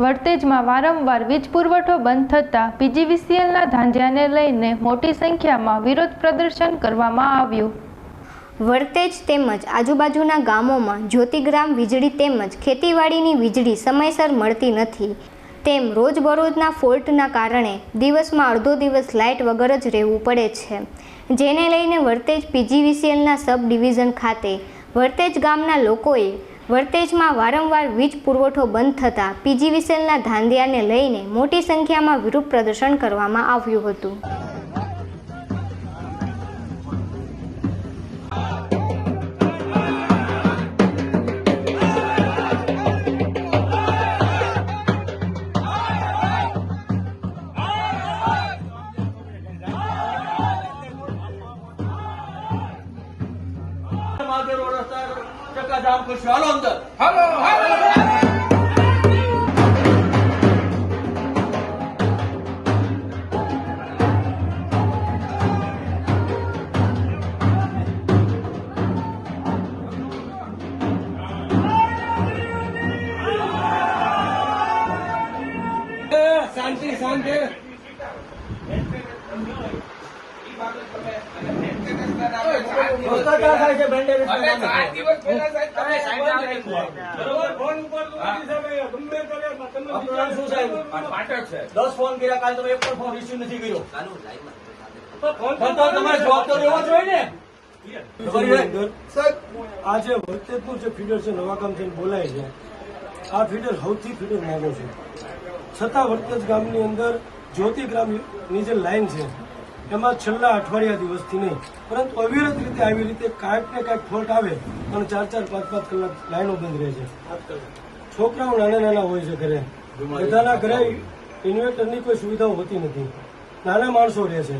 વર્તેજમાં વારંવાર વીજ પુરવઠો બંધ થતાં પીજીવીસીએલના ધાંધ્યાને લઈને મોટી સંખ્યામાં વિરોધ પ્રદર્શન કરવામાં આવ્યું. વર્તેજ તેમજ આજુબાજુના ગામોમાં જ્યોતિગ્રામ વીજળી તેમજ ખેતીવાડીની વીજળી સમયસર મળતી નથી. તેમ રોજબરોજના ફોલ્ટના કારણે દિવસમાં અડધો દિવસ લાઇટ વગર જ રહેવું પડે છે. જેને લઈને વર્તેજ પીજીવીસીએલના સબ ડિવિઝન ખાતે વર્તેજ ગામના લોકોએ વર્તેજમાં વારંવાર વીજ પુરવઠો બંધ થતાં પીજીવીસીએલના ધાંધિયાને લઈને મોટી સંખ્યામાં વિરૂપ પ્રદર્શન કરવામાં આવ્યું હતું. માધેરો રસ્તા ચક્કાજામ કરશું. હાલો અંદર. હાલો હાલો. શું સાહેબ? પાટક છે. દસ ફોન કર્યા કાલે તમે એક પણ ફોન રિસીવ નથી કર્યો. તમારે જવાબ તો દેવો જોઈએ ને. આ જે વર્તેજનું જે ફીડર છે નવાગામ થઈને બોલાય છે. આ ફીડર સૌથી ફીડર મોંઘો છે. છતાં વર્તજ ગામની અંદર જ્યોતિ ગ્રામની જે લાઈન છે એમાં છેલ્લા અઠવાડિયા દિવસથી નહીં પરંતુ અવિરત રીતે આવી રીતે કાંઈક ને કાંઈક ફોલ્ટ આવે અને ચાર ચાર પાંચ પાંચ કલાક લાઈનો બંધ રહે છે. છોકરાઓ નાના નાના હોય છે ઘરે. બધાના ઘરે ઇન્વર્ટરની કોઈ સુવિધાઓ હોતી નથી. નાના માણસો રહે છે.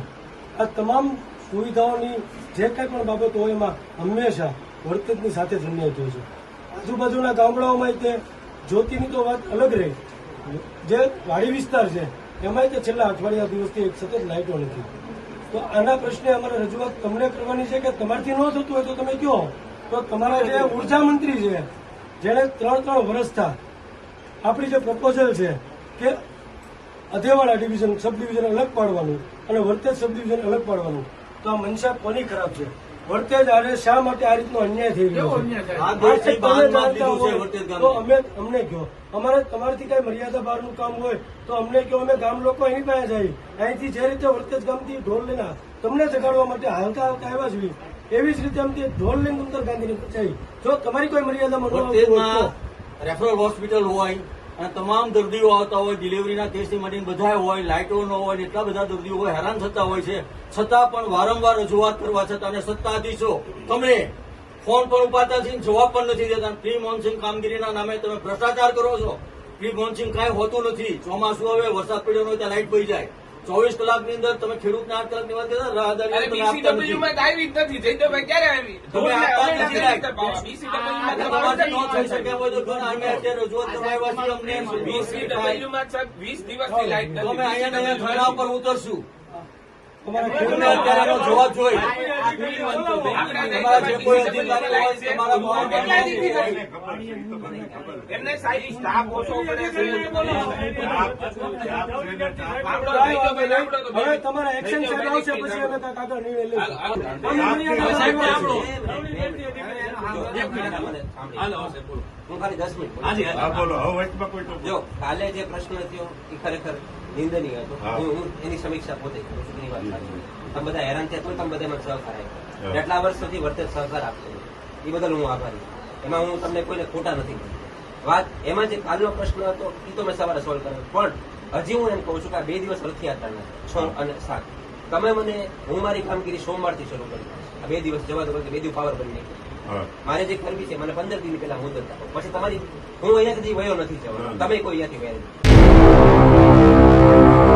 આ તમામ સુવિધાઓની જે કાંઈ પણ બાબતો હોય એમાં હંમેશા વર્તજની સાથે જ અન્યાય થયો છે. આજુબાજુના ગામડાઓમાં તે જ્યોતિની તો વાત અલગ રહી. જે વાડી વિસ્તાર છે એમાંય તે છેલ્લા અઠવાડિયા દિવસથી એક સતત લાઇટો નથી. તો આના પ્રશ્ને અમારે રજૂઆત તમને કરવાની છે કે તમારથી ન થતું હોય તો તમે કહો તો તમારા જે ઊર્જા મંત્રી છે, જેણે ત્રણ ત્રણ વર્ષતા આપણી જે પ્રપોઝલ છે કે અધેવાડા ડિવિઝન સબ ડિવિઝન અલગ પાડવાનું અને વર્તેજ સબ ડિવિઝન અલગ પાડવાનું. તો આ મનસા કોની ખરાબ છે? વર્તેજ આરે શા માટે આ રીતનો અન્યાય થઈ રહ્યો. તો અમે અમને કહો. અમારે તમારાથી કઈ મર્યાદા બહારનું કામ હોય તો અમને કહો અમે ગામ લોકો એની પાસે જઈએ. અહીંથી જે રીતે વડતેજ ગામથી ઢોલ લઈને તમને જગાડવા માટે હાલતા હાલતા આવ્યા છીએ એવી જ રીતે અમે ઢોલ લઈને ઉત્તર ગાંધીને પહોંચાઈ જો તમારી કોઈ મર્યાદામાં હોય રેફરલ હોસ્પિટલ હોય અને તમામ દર્દીઓ આવતા હોય ડિલિવરીના કેસની માંડીને બધા હોય લાઇટો ન હોય એટલા બધા દર્દીઓ હોય, હેરાન થતા હોય છે. છતાં પણ વારંવાર રજૂઆત કરવા છતાં અને સત્તાધીશો, તમે ફોન પર ઉપાતા છે જવાબ પણ નથી દેતા. પ્રી મોન્સિંગ કામગીરીના નામે તમે ભ્રષ્ટાચાર કરો છો. પ્રી મોન્સિંગ કાંઈ હોતું નથી. ચોમાસું આવે, વરસાદ પડ્યો હોય ત્યાં લાઇટ પડી જાય. ચોવીસ કલાકની અંદર તમે ખેડૂતને આઠ કલાકની વાત કરતા તમે આપતા નથી. આવી જ નથી. જયદેવભાઈ ક્યારે આવી? તમે આપતા નથી લાઈટ. BCW માં તો તમારાથી ન થઈ શકે હોય તો ઘણા અમે અત્યારે રજૂઆત કરવા આવ્યા છીએ અમને વીસ દિવસથી લાઈટ. અમે અહીંયા ને અહીંયા ઉપર ઉતરશું. તમારા અત્યારે જવાબ જે કોઈ અધિકારી હોય? એમને સાહેબ સ્ટાફ ઓછો હવે એક્શન સાહેબ આવશે પછી અમે કાંઈક આગળ નિર્ણય લઈશું કાલે જે પ્રશ્ન થયો એ ખરેખર નિંદનીય હતો. હા. એની સમીક્ષા પોતે કરું છું એની વાત સાચી. તમે બધા હેરાન થયા તો તમે બધા મને સહકાર આપ્યો. એટલા વર્ષ સુધી વર્તે સહકાર આપશો એ બદલ હું આભારી એમાં હું તમને કોઈને ખોટા નથી. વાત એમાં જે કાલનો પ્રશ્ન હતો એ તો મેં સવારે સોલ્વ કર્યો. પણ હજી હું એમ કહું છું કે આ બે દિવસ રથયાત્રાના છ અને સાત. તમે મને હું મારી કામગીરી સોમવારથી શરૂ કરી આ બે દિવસ જવા દો બે દિવસ પાવર બની ગયો. મારે જે કરવી છે મને પંદર દિન પહેલા મુદત આપો પછી તમારી હું અહીંયાથી વયો નથી જવાનો. તમે કોઈ અહીંયાથી વયો નથી. you.